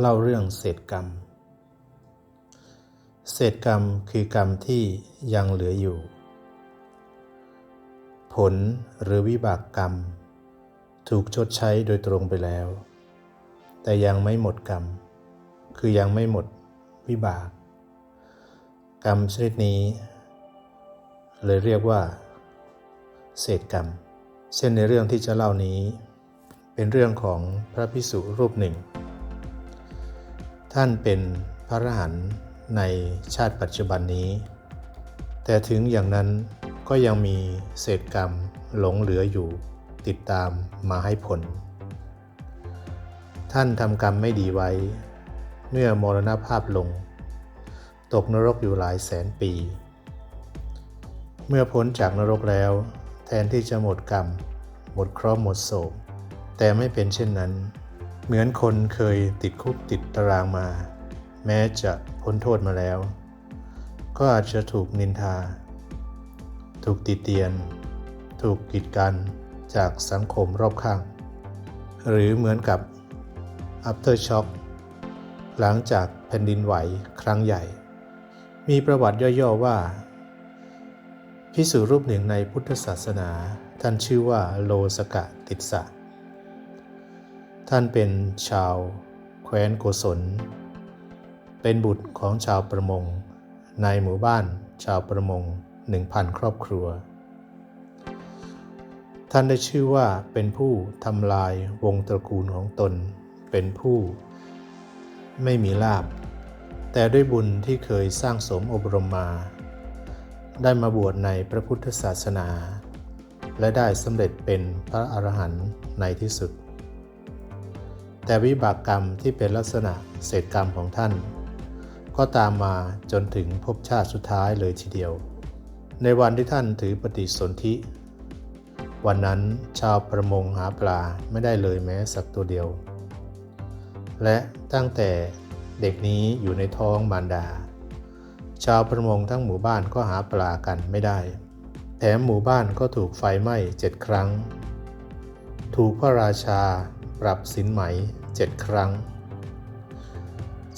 เล่าเรื่องเศษกรรม เศษกรรมคือกรรมที่ยังเหลืออยู่ ผลหรือวิบากกรรม ถูกชดใช้โดยตรงไปแล้ว แต่ยังไม่หมดกรรม คือยังไม่หมดวิบาก กรรมชนิดนี้ เลยเรียกว่า เศษกรรม เช่นในเรื่องที่จะเล่านี้ เป็นเรื่องของพระพิสุรูปหนึ่ง ท่านเป็นพระอรหันต์ในชาติปัจจุบันนี้ แต่ถึงอย่างนั้นก็ยังมีเศษกรรมหลงเหลืออยู่ ติดตามมาให้ผล ท่านทำกรรมไม่ดีไว้ เมื่อมรณภาพลง ตกนรกอยู่หลายแสนปี เมื่อพ้นจากนรกแล้ว แทนที่จะหมดกรรม หมดเคราะห์หมดโศก แต่ไม่เป็นเช่นนั้น เหมือนคนเคยติดคุกติดตารางมา แม้จะพ้นโทษมาแล้ว ก็อาจจะถูกนินทา ถูกติเตียน ถูกกีดกันจากสังคมรอบข้าง หรือเหมือนกับ after shock หลังจากแผ่นดินไหวครั้งใหญ่ มีประวัติย่อๆว่าพิสุรูปหนึ่งในพุทธศาสนา ท่านชื่อว่าโลสกะติสสะ ท่านเป็นชาวแคว้นโกศล เป็นบุตรของชาวประมง ในหมู่บ้านชาวประมงหนึ่งพันครอบครัว ท่านได้ชื่อว่าเป็นผู้ทำลายวงตระกูลของตน เป็นผู้ไม่มีลาบ แต่ด้วยบุญที่เคยสร้างสมอบรมมา ได้มาบวชในพระพุทธศาสนา และได้สำเร็จเป็นพระอรหันต์ในที่สุด แต่วิบากกรรมที่เป็นลักษณะเศษกรรมของท่าน ก็ตามมาจนถึงภพชาติสุดท้ายเลยทีเดียว ในวันที่ท่านถือปฏิสนธิ วันนั้นชาวประมงหาปลาไม่ได้เลยแม้สักตัวเดียว และตั้งแต่เด็กนี้อยู่ในท้องมารดา ชาวประมงทั้งหมู่บ้านก็หาปลากันไม่ได้ แถมหมู่บ้านก็ถูกไฟไหม้เจ็ดครั้ง ถูกพระราชา รับสินไหมเจ็ดครั้ง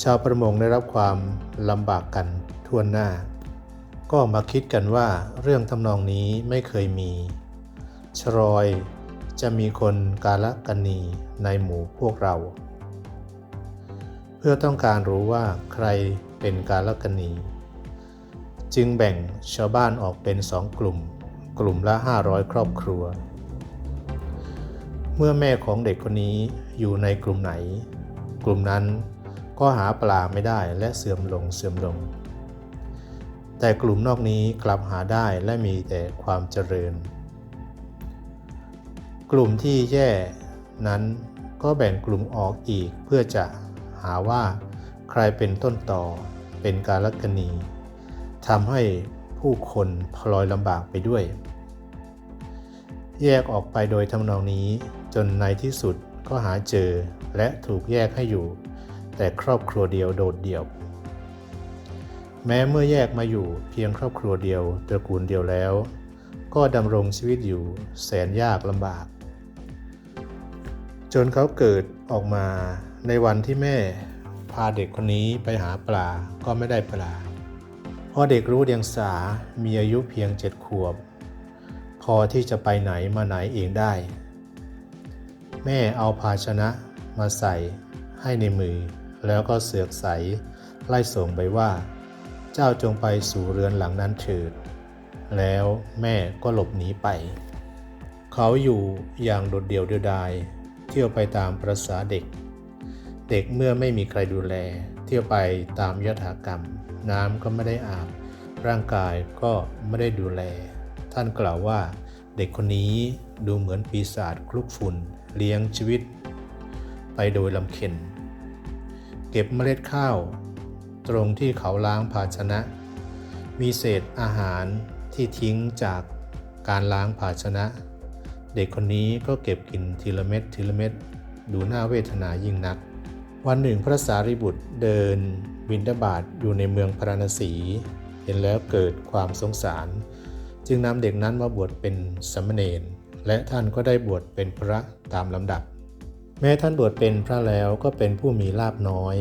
ชาวประมงได้รับความลำบากกันทั่วหน้า ก็มาคิดกันว่าเรื่องทำนองนี้ไม่เคยมี ชรอยจะมีคนกาลกันนีในหมู่พวกเรา เพื่อต้องการรู้ว่าใครเป็นกาลกันนีจึงแบ่งชาวบ้านออกเป็นสองกลุ่ม กลุ่มละ 500 ครอบครัว เมื่อแม่ของเด็กคนนี้อยู่ในกลุ่มไหน กลุ่มนั้นก็หาปลาไม่ได้และเสื่อมลงเสื่อมลง แต่กลุ่มนอกนี้กลับหาได้และมีแต่ความเจริญ กลุ่มที่แย่นั้นก็แบ่งกลุ่มออกอีกเพื่อจะหาว่าใครเป็นต้นต่อเป็นการลกณีทำให้ผู้คนพลอยลำบากไปด้วย แยกออกไปโดยทำนองนี้ จนในที่สุดก็หาเจอและถูกแยกให้อยู่ แต่ครอบครัวเดียวโดดเดี่ยว แม้เมื่อแยกมาอยู่เพียงครอบครัวเดียวตระกูลเดียวแล้ว ก็ดำรงชีวิตอยู่แสนยากลำบาก จนเขาเกิดออกมาในวันที่แม่พาเด็กคนนี้ไปหาปลาก็ไม่ได้ปลาเพราะเด็กรู้เดียงสา มีอายุเพียงเจ็ดขวบ พอที่จะไปไหนมาไหนเองได้ แม่เอาภาชนะมาใส่ให้ในมือ แล้วก็เสือกใสไล่ส่งไปว่า เจ้าจงไปสู่เรือนหลังนั้นเถิด แล้วแม่ก็หลบหนีไป เขาอยู่อย่างโดดเดี่ยวเดียวดายเที่ยวไปตามประษาเด็ก เด็กเมื่อไม่มีใครดูแล เที่ยวไปตามยถากรรม น้ำก็ไม่ได้อาบ ร่างกายก็ไม่ได้ดูแล ท่านกล่าวว่า เด็กคนนี้ดูเหมือนปีศาจคลุกฝุ่น เลี้ยงชีวิต ไปโดยลำเค็น เก็บเมล็ดข้าว ตรงที่เขาล้างภาชนะ มีเศษอาหารที่ทิ้งจากการล้างภาชนะ เด็กคนนี้ก็เก็บกินทีละเม็ดทีละเม็ดดูน่าเวทนายิ่งนัก วันหนึ่งพระสารีบุตรเดินบินทบาทอยู่ในเมืองพราณสี เห็นแล้วเกิดความสงสาร จึงนำเด็กนั้นมาบวชเป็นสามเณร และท่านก็ได้บวชเป็นพระตามลำดับ แม้ท่านบวชเป็นพระแล้วก็เป็นผู้มีลาบน้อย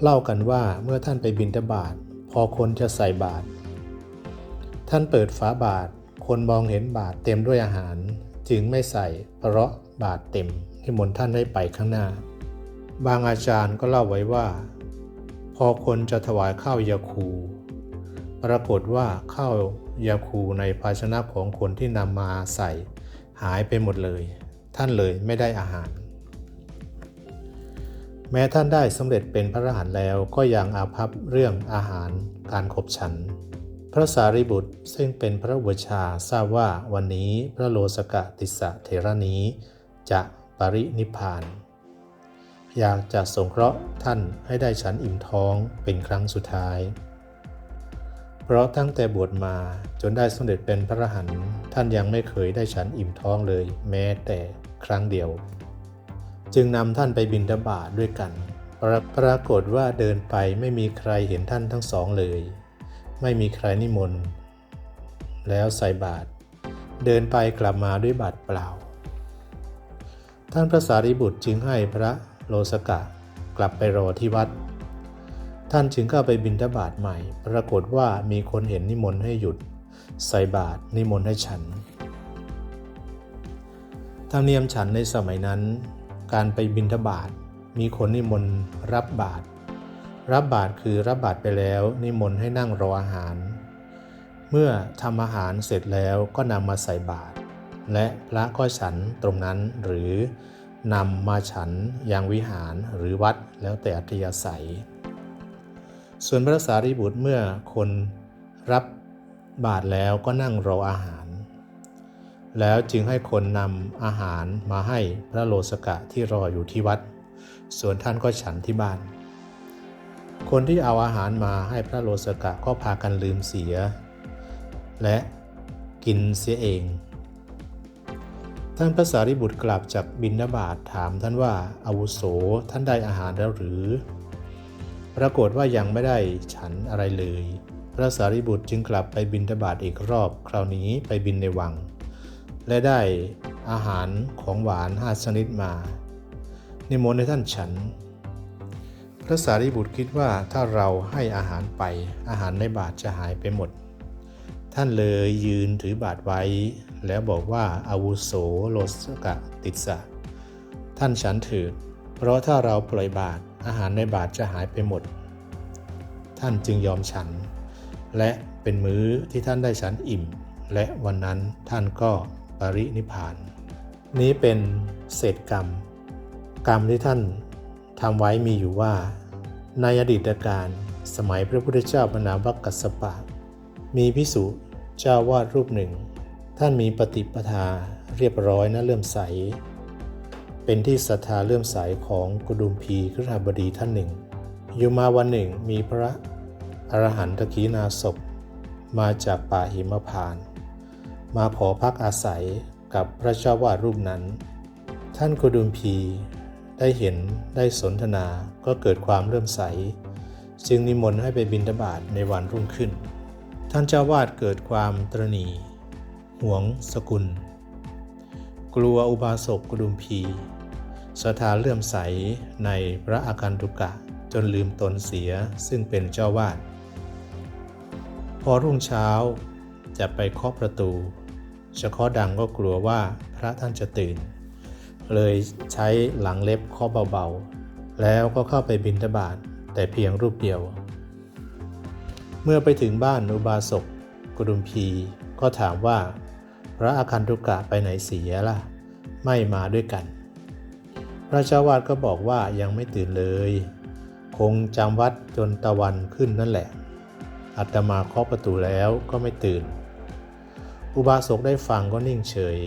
เล่ากันว่าเมื่อท่านไปบิณฑบาตพอคนจะใส่บาตรท่านเปิดฝาบาตรคนมองเห็นบาตรเต็มด้วยอาหาร จึงไม่ใส่เพราะบาตรเต็มที่มนท่านให้ไปข้างหน้า บางอาจารย์ก็เล่าไว้ว่า พอคนจะถวายข้าวยาคู ปรากฏว่าข้าวยาคูในภาชนะของคนที่นำมาใส่หายไปหมดเลย ท่านเลยไม่ได้อาหาร แม้ท่านได้สำเร็จเป็นพระอรหันต์แล้วก็ยังอาภัพเรื่องอาหารการขบฉัน พระสารีบุตรซึ่งเป็นพระอุชาทราบว่าวันนี้พระโลสกะติสะเทระนี้ จะปรินิพพาน อยากจะสงเคราะห์ท่านให้ได้ฉันอิ่มท้องเป็นครั้งสุดท้าย เพราะตั้งแต่บวชมาจนได้สำเร็จเป็นพระอรหันต์ท่านยังไม่เคยได้ฉันอิ่มท้องเลย แม้แต่ครั้งเดียว จึงนำท่านไปบินดาบาตด้วยกันปรปรากฏว่าเดินไปไม่มีใครเห็นท่านทั้งสองเลย ไม่มีใครนิมนต์แล้วใส่บาตรเดินไปกลับมาด้วยบาตรเปล่า ท่านพระสารีบุตรจึงให้พระโลสกะกลับไปรอที่วัด ท่านจึงเข้าไปบิณฑบาตใหม่ ปรากฏว่ามีคนเห็นนิมนต์ให้หยุด ใส่บาตรนิมนต์ให้ฉัน ธรรมเนียมฉันในสมัยนั้น การไปบิณฑบาตมีคนนิมนต์รับบาตรรับบาตรคือรับบาตรไปแล้ว นิมนต์ให้นั่งรออาหาร เมื่อทำอาหารเสร็จแล้วก็นำมาใส่บาตรและพระก็ฉันตรงนั้นหรือนำมาฉันยังวิหารหรือวัดแล้วแต่อัธยาศัย ส่วนพระสารีบุตรเมื่อคนรับบาตรแล้วก็นั่งรออาหาร แล้วจึงให้คนนำอาหารมาให้พระโลสกะที่รออยู่ที่วัด ส่วนท่านก็ฉันที่บ้าน คนที่เอาอาหารมาให้พระโลสกะก็พากันลืมเสีย และกินเสียเอง ท่านพระสารีบุตรกลับจากบินนบาตถามท่านว่าอาวุโสท่านได้อาหารแล้วหรือ ปรากฏว่ายังไม่ได้ฉันอะไรเลย พระสารีบุตรจึงกลับไปบินทบาทอีกรอบ คราวนี้ไปบินในวัง และได้อาหารของหวานห้าชนิดมานิมนต์ให้ท่านฉัน พระสารีบุตรคิดว่าถ้าเราให้อาหารไปอาหารในบาทจะหายไปหมด ท่านเลยยืนถือบาทไว้ แล้วบอกว่าอาวุโสโลสกะติสะ ท่านฉันถิดเพราะถ้าเราปล่อยบาท อาหารในบาทจะหายไปหมด ท่านจึงยอมฉัน และเป็นมื้อที่ท่านได้ฉันอิ่ม และวันนั้นท่านก็ปรินิพาน นี้เป็นเศษกรรม กรรมที่ท่านทำไว้มีอยู่ว่า ในอดีตการสมัยพระพุทธเจ้าพระนาวักกัสสปะ มีพิสุเจ้าวาดรูปหนึ่ง ท่านมีปฏิปทาเรียบร้อยนะเลื่อมใส เป็นที่ศรัทธาเลื่อมใสของกุดุมพีครหบดีท่านหนึ่ง อยู่มาวันหนึ่งมีพระอรหันตกีนาศพ มาจากป่าหิมพาน มาขอพักอาศัยกับพระเจ้าวาดรูปนั้น ท่านกุดุมพีได้เห็นได้สนทนาก็เกิดความเลื่อมใส จึงนิมนต์ให้ไปบิณฑบาตในวันรุ่งขึ้น ท่านเจ้าวาดเกิดความตรณี หวงสกุล กลัวอุบาสกกุดุมพี ศรัทธาเลื่อมใสในพระอาการตุกะจนลืมตนเสียซึ่งเป็นเจ้าวาด พอรุ่งเช้าจะไปเคาะประตูจะเคาะดังก็กลัวว่าพระท่านจะตื่น เลยใช้หลังเล็บเคาะเบาๆ แล้วก็เข้าไปบิณฑบาตแต่เพียงรูปเดียว เมื่อไปถึงบ้านอุบาสกกุดุมพีก็ถามว่า พระอาคันตุกะไปไหนเสียล่ะ ไม่มาด้วยกัน พระเจ้าวาดก็บอกว่ายังไม่ตื่นเลย คงจำวัดจนตะวันขึ้นนั่นแหละอาตมาเคาะประตูแล้วก็ไม่ตื่น อุบาสกได้ฟังก็นิ่งเฉย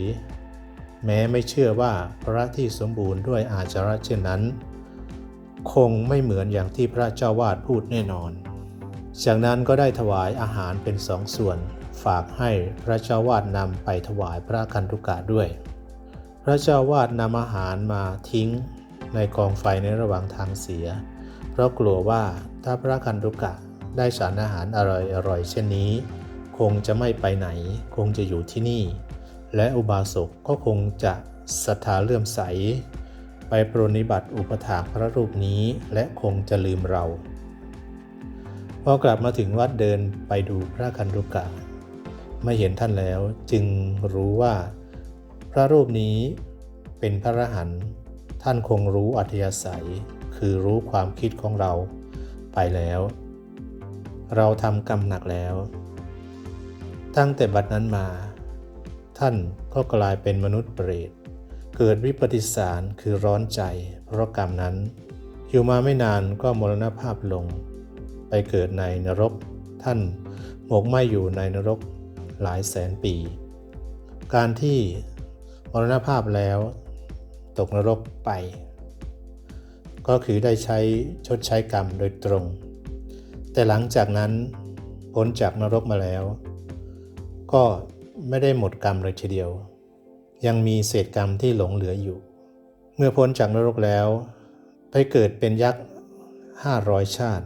แม้ไม่เชื่อว่าพระที่สมบูรณ์ด้วยอาจาระเช่นนั้น คงไม่เหมือนอย่างที่พระเจ้าวาดพูดแน่นอน จากนั้นก็ได้ถวายอาหารเป็นสองส่วน ฝากให้พระเจ้าวาดนำไปถวายพระคันธุกะด้วย พระเจ้าวาดนำอาหารมาทิ้งในกองไฟในระหว่างทางเสีย เพราะกลัวว่าถ้าพระคันธุกะได้สารอาหารอร่อยๆเช่นนี้ คงจะไม่ไปไหน คงจะอยู่ที่นี่ และอุบาสกก็คงจะศรัทธาเลื่อมใส ไปปรนนิบัติอุปถากพระรูปนี้และคงจะลืมเรา พอกลับมาถึงวัดเดินไปดูพระคันธุกะไม่เห็นท่านแล้วจึงรู้ว่า พระรูปนี้เป็นพระอรหันต์ท่านคงรู้อัธยาศัย คือรู้ความคิดของเราไปแล้ว เราทำกรรมหนักแล้ว ตั้งแต่บัดนั้นมา ท่านก็กลายเป็นมนุษย์เปรตเกิดวิปฏิสารคือร้อนใจ เพราะกรรมนั้น อยู่มาไม่นานก็มรณภาพลง ไปเกิดในนรก ท่านหมกไหมอยู่ในนรกหลายแสนปี การที่ มรณภาพแล้วตกนรกไป ก็คือได้ใช้ชดใช้กรรมโดยตรง แต่หลังจากนั้นพ้นจากนรกมาแล้ว ก็ไม่ได้หมดกรรมเลยทีเดียว ยังมีเศษกรรมที่หลงเหลืออยู่ เมื่อพ้นจากนรกแล้ว ไปเกิดเป็นยักษ์ห้าร้อยชาติ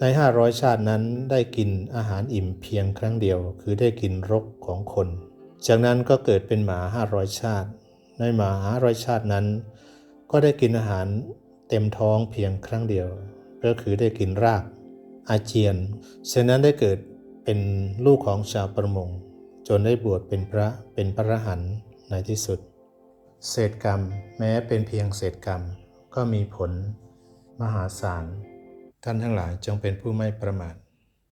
ในห้าร้อยชาตินั้นได้กินอาหารอิ่มเพียงครั้งเดียว คือได้กินรกของคน จากนั้นก็เกิดเป็นหมาห้าร้อยชาติ ในหมาห้าร้อยชาตินั้น ก็ได้กินอาหารเต็มท้องเพียงครั้งเดียว ก็คือได้กินรากอาเจียนฉะนั้นได้เกิดเป็นลูกของชาวประมง จนได้บวชเป็นพระเป็นพระรหันในที่สุด เศษกรรมแม้เป็นเพียงเศษกรรม ก็มีผลมหาศาล ท่านทั้งหลายจงเป็นผู้ไม่ประมาท